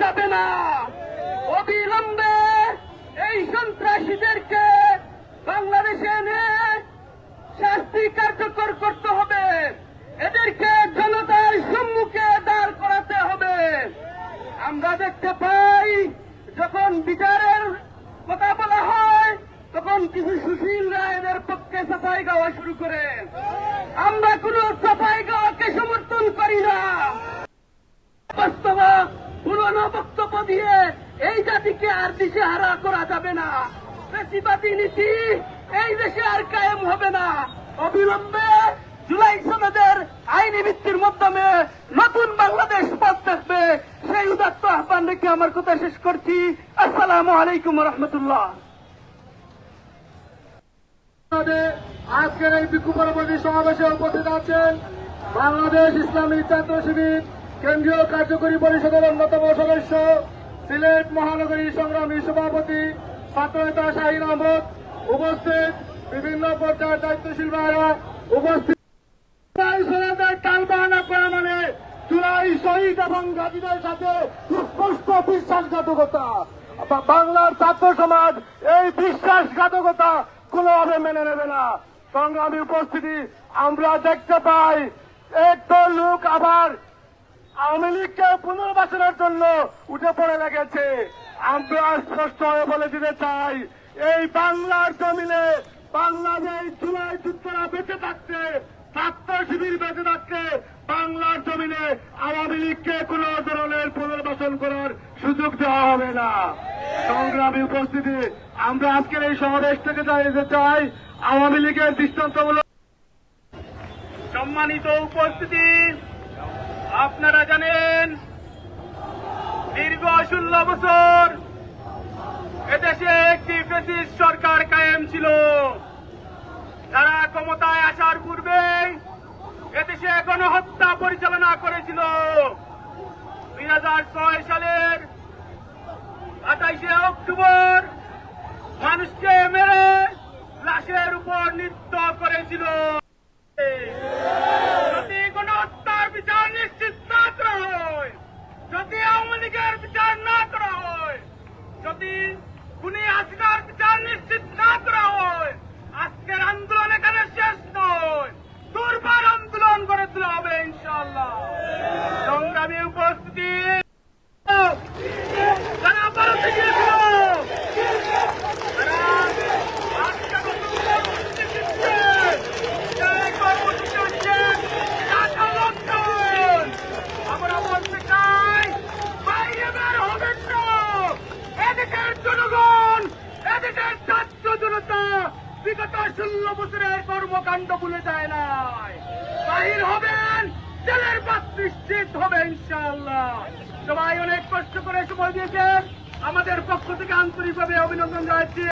যাবে না এই সন্ত্রাসীদেরকে বাংলাদেশে শাস্তি কার্যকর করতে হবে এদেরকে জনতার সম্মুখে দাঁড় করাতে হবে আমরা দেখতে পাই যখন বিচারের কথা বলা হয়, তখন কিছু সুশীল রায়দের পক্ষে সাফাই গাওয়া শুরু করে। আমরা কোন সাফাই গাওয়াকে সমর্থন করি না। বাস্তব পুরনো বক্তব্য দিয়ে এই জাতিকে আর দিশে হারা করা যাবে না। বেশিবাদী নীতি এই দেশে আর কায়েম হবে না। অবিলম্বে জুলাই সনদের আইনি ভিত্তির মাধ্যমে সেই উদাত্ত আহ্বান রেখে আমার কথা শেষ করছি। আসসালামু আলাইকুম রহমতুল্লাহ। আজকের এই বিক্ষোভ সমাবেশে উপস্থিত আছেন বাংলাদেশ ইসলামী ছাত্র শিবির কেন্দ্রীয় কার্যকরী পরিষদের অন্যতম সদস্য, সিলেট মহানগরী সংগ্রামী সভাপতি ছাত্রনেতা শাহিন আহমদ, উপস্থিত বিভিন্ন পর্যায়ের দায়িত্বশীল ভাইরা উপস্থিত জুলাই সনদের টালবাহানা করা মানে শহীদ সাথে সুস্পষ্ট বিশ্বাসঘাতকতা। বাংলার ছাত্র সমাজ এই বিশ্বাসঘাতকতা কোনোভাবে মেনে নেবে না। সংগ্রামী উপস্থিতি আমরা দেখতে পাই। একদল লোক আবার আওয়ামী লীগকে পুনর্বাসনের জন্য উঠে পড়ে লেগেছে। আমরা স্পষ্ট হয়ে বলে দিতে চাই, এই বাংলার জমিনে বাংলাদেশ জুলাই যুদ্ধরা বেঁচে থাকতে ছাত্র শিবির বেঁচে থাকতে বাংলার জমিনে আওয়ামী লীগকে কোন ধরনের পুনর্বাসন করার সুযোগ দেওয়া হবে না। সংগ্রামী উপস্থিতি, আমরা আজকের এই সমাবেশ থেকে জানিয়ে চাই, আওয়ামী লীগের দৃষ্টান্তমূলক সম্মানিত উপস্থিতি, আপনারা জানেন, দীর্ঘ ষোলো বছর এদেশে একটি ফেসিস্ট সরকার কায়েম ছিল। যারা ক্ষমতায় আসার পূর্বে এদেশে গণহত্যা পরিচালনা করেছিল। দুই হাজার ছয় সালের আঠাইশে অক্টোবর মানুষকে মেরে লাশের উপর নৃত্য করেছিল। যদি কোন হত্যার বিচার নিশ্চিত না করা হয়, যদি আওয়ামী লীগের বিচার না করা হয়, যদি খুনি হাসিনার বিগত ষোলো বছরের কর্মকাণ্ড ভুলে যায় নাই। বাহির হবেন, জেলের পাত নিশ্চিত হবে ইনশাআল্লাহ। সবাই অনেক কষ্ট করে সময় দিয়েছেন। আমাদের পক্ষ থেকে আন্তরিকভাবে অভিনন্দন জানাচ্ছি।